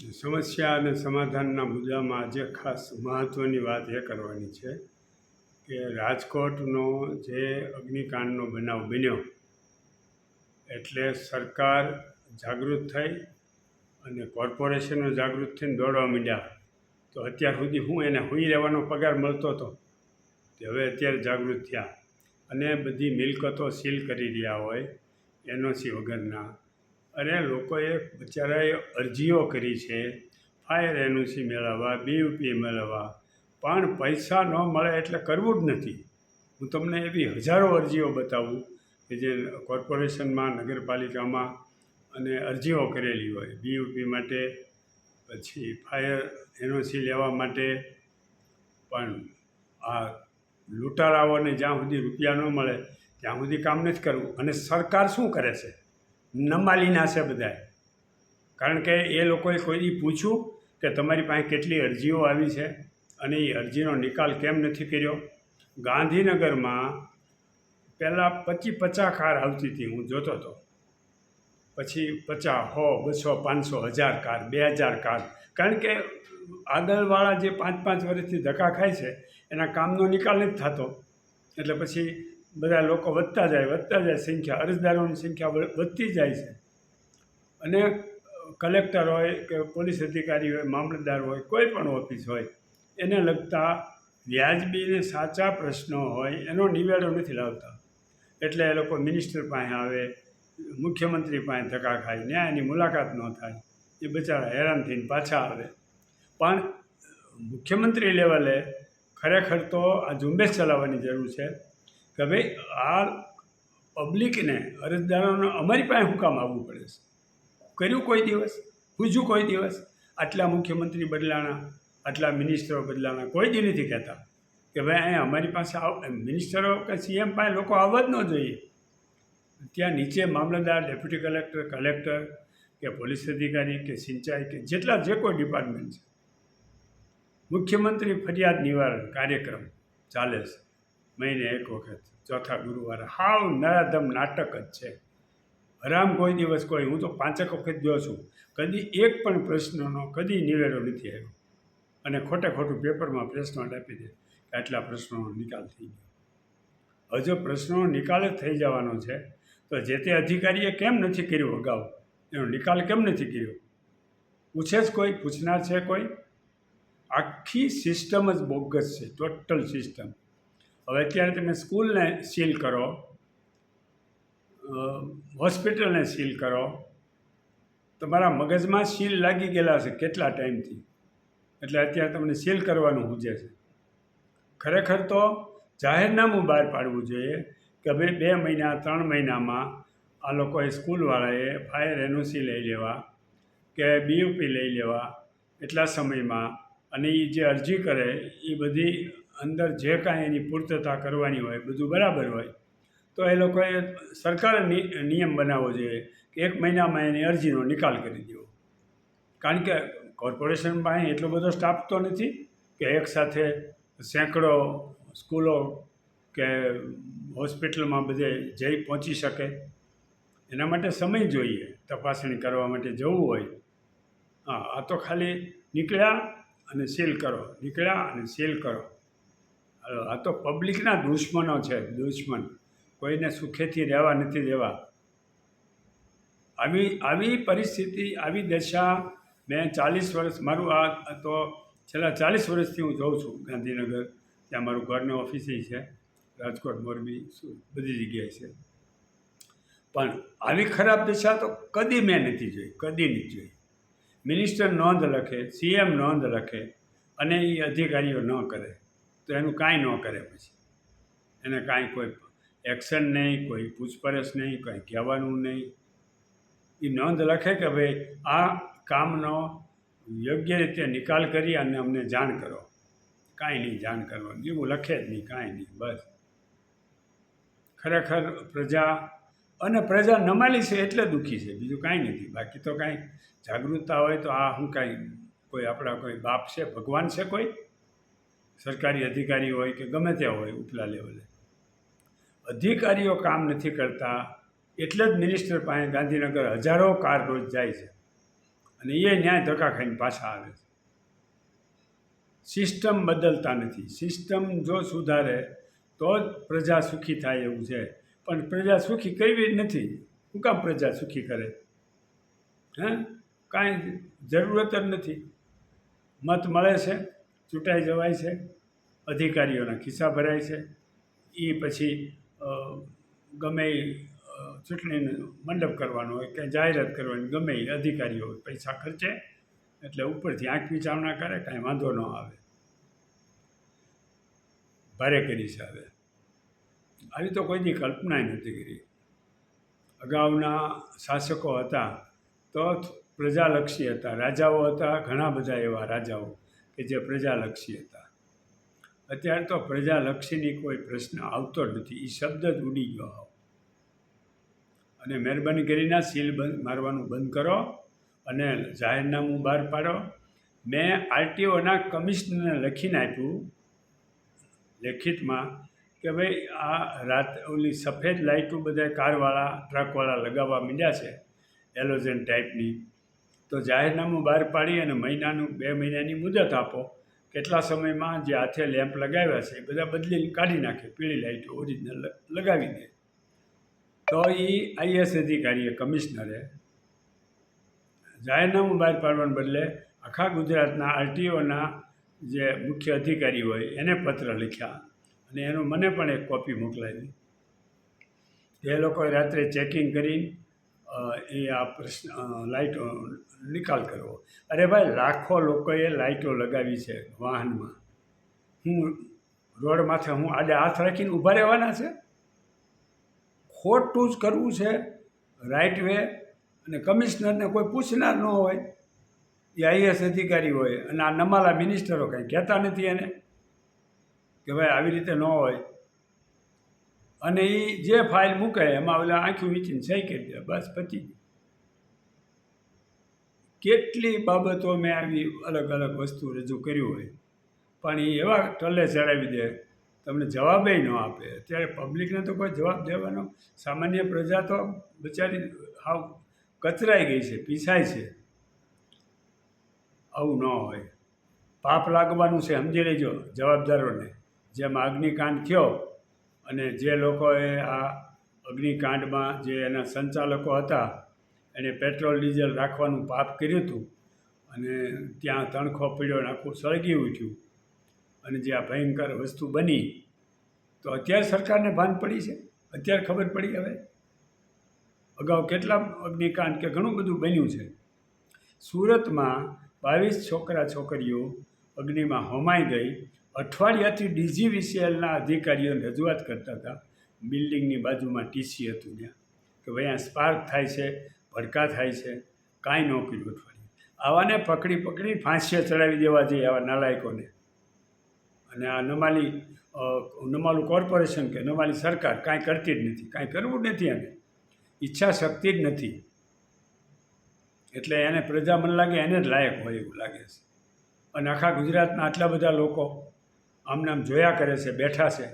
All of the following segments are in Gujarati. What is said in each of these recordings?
સમસ્યા અને સમાધાનના મુદ્દામાં આજે ખાસ મહત્ત્વની વાત એ કરવાની છે કે રાજકોટનો જે અગ્નિકાંડનો બનાવ બન્યો એટલે સરકાર જાગૃત થઈ અને કોર્પોરેશનો જાગૃત થઈને દોડવા માંડ્યા. તો અત્યાર સુધી હું એને હુઈ રહેવાનો પગાર મળતો હતો તે હવે અત્યારે જાગૃત થયા. અને બધી મિલકતો સીલ કરી રહ્યા હોય, એનઓસી વગરના અરે લોકોએ બિચારાએ અરજીઓ કરી છે, ફાયર એનઓસી મેળવવા, બીયુપી મેળવવા. પણ પૈસા ન મળે એટલે કરવું જ નથી. હું તમને એવી હજારો અરજીઓ બતાવું કે જે કોર્પોરેશનમાં, નગરપાલિકામાં અને અરજીઓ કરેલી હોય. બીયુપી માટે, પછી ફાયર એનઓસી લેવા માટે પણ આ લૂંટારાઓને જ્યાં સુધી રૂપિયા ન મળે, ત્યાં સુધી કામ નથી કરવું. અને સરકાર શું કરે છે? નમાલીના છે બધાય. કારણ કે એ લોકોએ કોઈ પૂછ્યું કે તમારી પાસે કેટલી અરજીઓ આવી છે અને એ અરજીનો નિકાલ કેમ નથી કર્યો? ગાંધીનગરમાં પહેલાં પચી પચાસ કાર આવતી હતી, હું જોતો હતો. પછી પચાસ સો બસો, પાંચસો, હજાર કાર, બે હજાર કાર. કારણ કે આગળવાળા જે પાંચ પાંચ વર્ષથી ધક્કા ખાય છે, એના કામનો નિકાલ નથી થતો. એટલે પછી બધા લોકો વધતા જાય વધતા જાય સંખ્યા. અરજદારોની સંખ્યા વધતી જાય છે. અને કલેક્ટર હોય કે પોલીસ અધિકારી હોય, મામલતદાર હોય, કોઈ પણ ઓફિસ હોય, એને લગતા વ્યાજબી અને સાચા પ્રશ્નો હોય, એનો નિવેડો નથી લાવતા. એટલે એ લોકો મિનિસ્ટર પાસે આવે, મુખ્યમંત્રી પાસે ધક્કા ખાય, ન્યાયની મુલાકાત ન થાય, એ બચારા હેરાન થઈને પાછા આવે. પણ મુખ્યમંત્રી લેવલે ખરેખર તો આ ઝુંબેશ ચલાવવાની જરૂર છે. કે ભાઈ, આ પબ્લિકને અરજદારોને અમારી પાસે હુકામ કામ આવવું પડે છે? કર્યું કોઈ દિવસ? પૂછ્યું કોઈ દિવસ? આટલા મુખ્યમંત્રી બદલાણા, આટલા મિનિસ્ટરો બદલાણા, કોઈ દી નથી કહેતા કે ભાઈ, અહીંયા અમારી પાસે આવ મિનિસ્ટરો કે સીએમ પાસે લોકો આવવા જ ન જોઈએ. ત્યાં નીચે મામલતદાર ડેપ્યુટી કલેક્ટર કલેક્ટર કે પોલીસ અધિકારી કે સિંચાઈ કે જેટલા જે કોઈ ડિપાર્ટમેન્ટ છે. મુખ્યમંત્રી ફરિયાદ નિવારણ કાર્યક્રમ ચાલે છે. મહિને એક વખત. ચોથા ગુરુવારે. હાવ નરાધમ નાટક જ છે. હરામ કોઈ દિવસ કોઈ. હું તો પાંચેક વખત ગયો છું. કદી એક પણ પ્રશ્નનો, કદી નિવેડો નથી આવ્યો. અને ખોટે ખોટું પેપરમાં પ્રેસ નોટ આપી દે આટલા પ્રશ્નોનો નિકાલ થઈ ગયો. હજુ પ્રશ્નોનો નિકાલ જ થઈ જવાનો છે. તો જે તે અધિકારીએ કેમ નથી કર્યું અગાઉ? એનો નિકાલ કેમ નથી કર્યો? પૂછે જ કોઈ, પૂછનાર છે કોઈ? આખી સિસ્ટમ જ બોગસ છે. ટોટલ સિસ્ટમ હવે અત્યારે તમે સ્કૂલને સીલ કરો હોસ્પિટલને સીલ કરો, તમારા મગજમાં સીલ લાગી ગયેલા છે કેટલા ટાઈમથી? એટલે અત્યારે તમને સીલ કરવાનું હુજે છે. ખરેખર તો જાહેરનામું બહાર પાડવું જોઈએ કે ભાઈ બે મહિના, ત્રણ મહિનામાં આ લોકોએ સ્કૂલવાળાએ ફાયર એનઓસી લઈ લેવા કે બીયુપી લઈ લેવા એટલા સમયમાં અને એ જે અરજી કરે એ બધી અંદર જે કાંઈ એની પૂર્તતા કરવાની હોય, બધું બરાબર હોય, તો એ લોકોએ સરકારે નિયમ બનાવવો જોઈએ કે એક મહિનામાં એની અરજીનો નિકાલ કરી દેવો કારણ કે કોર્પોરેશન પાસે એટલો બધો સ્ટાફ તો નથી કે એકસાથે સેંકડો સ્કૂલો કે હોસ્પિટલમાં બધે જઈ પહોંચી શકે. એના માટે સમય જોઈએ, તપાસણી કરવા માટે જવું હોય. હા, આ તો ખાલી નીકળ્યા અને સીલ કરો, નીકળ્યા અને સીલ કરો. આ તો પબ્લિકના દુશ્મનો છે, દુશ્મન. કોઈને સુખેથી રહેવા નથી દેવા. આવી આવી પરિસ્થિતિ, આવી દશા મેં ચાલીસ વર્ષ, મારું આ તો છેલ્લા ચાલીસ વર્ષથી હું જોઉં છું ગાંધીનગર, ત્યાં મારું ઘરનું ઓફિસે છે, રાજકોટ, મોરબી બધી જગ્યાએ છે. પણ આવી ખરાબ દશા તો કદી મેં નથી જોઈ, કદી નથી જોઈ. મિનિસ્ટર નોંધ લખે, સીએમ નોંધ લખે અને એ અધિકારીઓ ન કરે. તો એનું કાંઈ ન કરે પછી. એને કાંઈ કોઈ એક્શન નહીં, કોઈ પૂછપરછ નહીં, કંઈ કહેવાનું નહીં. એ નોંધ લખે કે ભાઈ, આ કામનો યોગ્ય રીતે નિકાલ કરી અને અમને જાણ કરો. કાંઈ નહીં જાણ કરવાની. એવું લખે જ નહીં, કાંઈ નહીં, બસ. ખરેખર પ્રજા, અને પ્રજા નમાલી છે એટલે દુઃખી છે. બીજું કાંઈ નથી. બાકી તો કાંઈ જાગૃતતા હોય તો આ હું કાંઈ, કોઈ આપણા કોઈ બાપ છે, ભગવાન છે કોઈ? સરકારી અધિકારી હોય કે ગમે ત્યાં હોય ઉપલા લેવલે. અધિકારીઓ કામ નથી કરતા, એટલે જ મિનિસ્ટર પાસે ગાંધીનગર હજારો કાર રોજ જાય છે. અને એ ન્યાય ધક્કા ખાઈને પાછા આવે છે. સિસ્ટમ બદલતા નથી. સિસ્ટમ જો સુધારે, તો જ પ્રજા સુખી થાય એવું છે. પણ પ્રજા સુખી કરવી જ નથી? શું કામ પ્રજા સુખી કરે? હે? કાંઈ જરૂરત જ નથી. મત મળે છે? ચૂંટાઈ જવાય છે, અધિકારીઓના ખિસ્સા ભરાય છે. એ પછી ગમે ચૂંટણીનું મંડપ કરવાનો હોય કે જાહેરાત કરવાની, ગમે એ અધિકારીઓ પૈસા ખર્ચે એટલે ઉપરથી આંખ વિચારણા કરે, કાંઈ વાંધો ન આવે. ભારે કરી છે હવે. આવી તો કોઈની કલ્પના નથી કરી. અગાઉના શાસકો હતા, તો પ્રજાલક્ષી હતા, રાજાઓ હતા, ઘણા બધા એવા રાજાઓ. કે જે પ્રજાલક્ષી હતા. અત્યારે તો પ્રજાલક્ષીની કોઈ પ્રશ્ન આવતો જ નથી. એ શબ્દ જ ઉડી ગયો આવો. અને મહેરબાની કરીને સીલ બંધ મારવાનું બંધ કરો અને જાહેરનામું બહાર પાડો. મેં આરટીઓના કમિશનરને લખીને આપ્યું, લેખિતમાં, કે ભાઈ, આ રાત ઓલી સફેદ લાઇટો બધા કારવાળા, ટ્રકવાળા લગાવવા માંડ્યા છે, એલોજન ટાઈપની. તો જાહેરનામું બહાર પાડી અને મહિનાનું, બે મહિનાની મુદત આપો. કેટલા સમયમાં જે હાથે લેમ્પ લગાવ્યા છે એ બધા બદલીને કાઢી નાખે, પીળી લાઇટો ઓરિજિનલ લગાવી દે. તો એ આઈએસ અધિકારીએ કમિશનરે જાહેરનામું બહાર પાડવાને બદલે આખા ગુજરાતના આરટીઓના જે મુખ્ય અધિકારી હોય એને પત્ર લખ્યા અને એનું મને પણ એક કોપી મોકલાવી. એ લોકોએ રાત્રે ચેકિંગ કરી એ આ પ્રશ્ન લાઇટો નિકાલ કરવો. અરે ભાઈ, લાખો લોકોએ લાઇટો લગાવી છે વાહનમાં. હું રોડ માથે હું આડે હાથ રાખીને ઊભા રહેવાના છે? ખોટું જ કરવું છે. રાઇટ વે અને કમિશનરને કોઈ પૂછનાર ન હોય. એ આઈએસ અધિકારી હોય. અને આ નમાલા મિનિસ્ટરો કંઈ કહેતા નથી એને? કે ભાઈ, આવી રીતે ન હોય. અને એ જે ફાઇલ મૂકે એમાં ઓલા આંખું વીંચીને સહી કરી દે, બસ પતી કેટલી બાબતો મેં આવી અલગ અલગ વસ્તુ રજૂ કર્યું હોય, પણ એ એવા ટલે ચડાવી દે, તમને જવાબે ન આપે. અત્યારે પબ્લિકને તો કોઈ જવાબ દેવાનો, સામાન્ય પ્રજા તો બિચારી હાવ કચરાઈ ગઈ છે, પીસાય છે. આવું ન હોય. પાપ લાગવાનું છે, સમજી લેજો જવાબદારોને. જેમ અગ્નિકાંડ થયો અને જે લોકોએ આ અગ્નિકાંડમાં જે એના સંચાલકો હતા, એને પેટ્રોલ, ડીઝલ રાખવાનું પાપ કર્યું હતું અને ત્યાં તણખો પીડ્યો ને આખું સળગી ઉઠ્યું. અને જે આ ભયંકર વસ્તુ બની, તો અત્યારે સરકારને ભાન પડી છે? અત્યારે ખબર પડી હવે? અગાઉ કેટલા અગ્નિકાંડ કે ઘણું બધું બન્યું છે? સુરતમાં બાવીસ છોકરા છોકરીઓ અગ્નિમાં હોમાઈ ગઈ અઠવાડિયાથી ડીજીવીસીએલના અધિકારીઓને રજૂઆત કરતા હતા. બિલ્ડિંગની બાજુમાં ટીસી હતું ત્યાં. કે ભાઈ, આ સ્પાર્ક થાય છે, ભડકા થાય છે, કાંઈ ન કર્યું અઠવાડિયું. આવાને પકડી પકડી ફાંસીએ ચડાવી દેવા જોઈએ આવા નાલાયકોને. અને આ નમાલી નમાલું કોર્પોરેશન કે નમાલી સરકાર કાંઈ કરતી જ નથી. કાંઈ કરવું જ નથી એને. ઈચ્છા શક્તિ જ નથી. એટલે એને પ્રજા મને લાગે એને જ લાયક હોય એવું લાગે છે. અને આખા ગુજરાતના આટલા બધા લોકો આમને આમ જોયા કરે છે, બેઠા છે.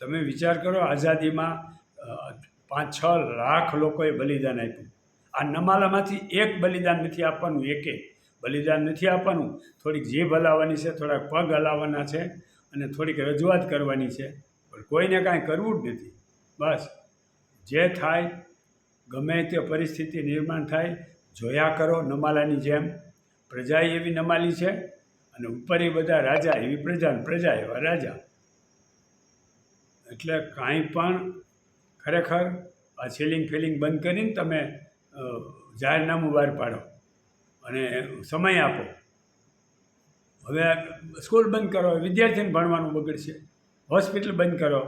તમે વિચાર કરો, આઝાદીમાં પાંચ, છ લાખ લોકોએ બલિદાન આપ્યું. આ નમાલામાંથી એક બલિદાન નથી આપવાનું, એકે. બલિદાન નથી આપવાનું. થોડીક જીભ હલાવવાની છે, થોડાક પગ હલાવવાના છે અને થોડીક રજૂઆત કરવાની છે. પણ કોઈને કાંઈ કરવું જ નથી. બસ. જે થાય, ગમે તે પરિસ્થિતિ નિર્માણ થાય, જોયા કરો નમાલાની જેમ. પ્રજા એવી નમાલી છે અને ઉપર એ બધા રાજા, એવી પ્રજા પ્રજા, એવા રાજા. એટલે કાંઈ પણ ખરેખર આ સીલિંગ ફિલિંગ બંધ કરીને તમે જાહેરનામું બહાર પાડો અને સમય આપો. હવે સ્કૂલ બંધ કરો, વિદ્યાર્થીને ભણવાનું બગડશે, હોસ્પિટલ બંધ કરો,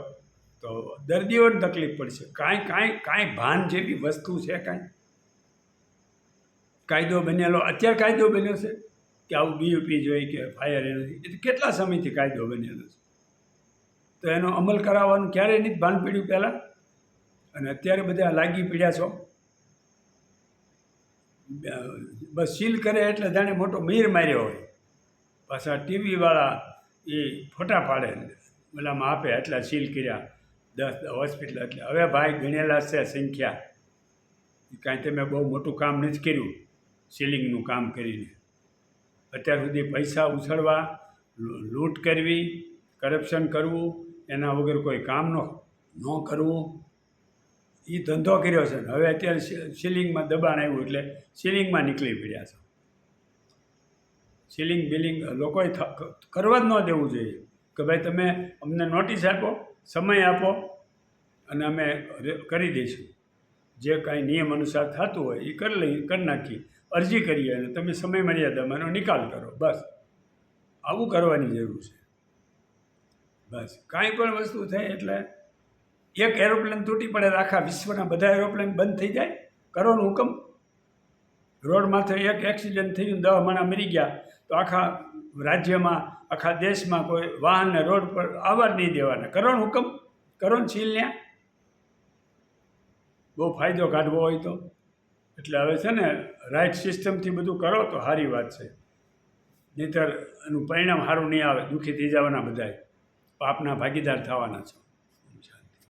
તો દર્દીઓને તકલીફ પડશે. કાંઈ કાંઈ કાંઈ ભાન જેવી વસ્તુ છે કાંઈ? કાયદો બનેલો, અત્યારે કાયદો બન્યો છે? કે આવું બીયુપી જોઈએ કે ફાયર એનર્જી એ કેટલા સમયથી કાયદો બનેલો છે? તો એનો અમલ કરાવવાનું ક્યારેય નથી, ભાન પડ્યું પહેલાં. અને અત્યારે બધા લાગી પડ્યા છો. બસ સીલ કરે એટલે જાણે મોટો મીર માર્યો હોય. પાછા ટીવીવાળા એ ફોટા પાડે ઓલામાં આપે એટલા સીલ કર્યા. દસ હોસ્પિટલ એટલે હવે ભાઈ ગણેલા છે સંખ્યા. કાંઈ તમે બહુ મોટું કામ નથી કર્યું. સીલિંગનું કામ કરીને. અત્યાર સુધી પૈસા ઉછળવા લૂંટ કરવી, કરપ્શન કરવું, એના વગર કોઈ કામ ન ન કરવું. એ ધંધો કર્યો છે. હવે અત્યારે સીલિંગમાં દબાણ આવ્યું એટલે સીલિંગમાં નીકળી પડ્યા છે. સીલિંગ બિલિંગ લોકોએ કરવા જ ન દેવું જોઈએ. કે ભાઈ તમે અમને નોટિસ આપો, સમય આપો, અને અમે કરી દઈશું. જે કાંઈ નિયમ અનુસાર થતું હોય એ કરી લઈ, કરી નાખી અરજી કરીએ અને તમે સમય મર્યાદામાં એનો નિકાલ કરો. બસ. આવું કરવાની જરૂર છે. બસ. કાંઈ પણ વસ્તુ થાય એટલે એક એરોપ્લેન તૂટી પડે આખા વિશ્વના બધા એરોપ્લેન બંધ થઈ જાય. કરોનો હુકમ. રોડ માથે એક એક્સિડન્ટ થયું દહ માણા મરી ગયા તો આખા રાજ્યમાં, આખા દેશમાં કોઈ વાહનને રોડ પર આવવા નહીં દેવાના. કરો હુકમ. કરો છીલ બહુ ફાયદો કાઢવો હોય તો. એટલે હવે છે ને રાઈટ સિસ્ટમથી બધું કરો તો સારી વાત છે. નહીંતર એનું પરિણામ સારું નહીં આવે, દુઃખી થઈ જવાના બધાય. પાપના ભાગીદાર થવાના છે.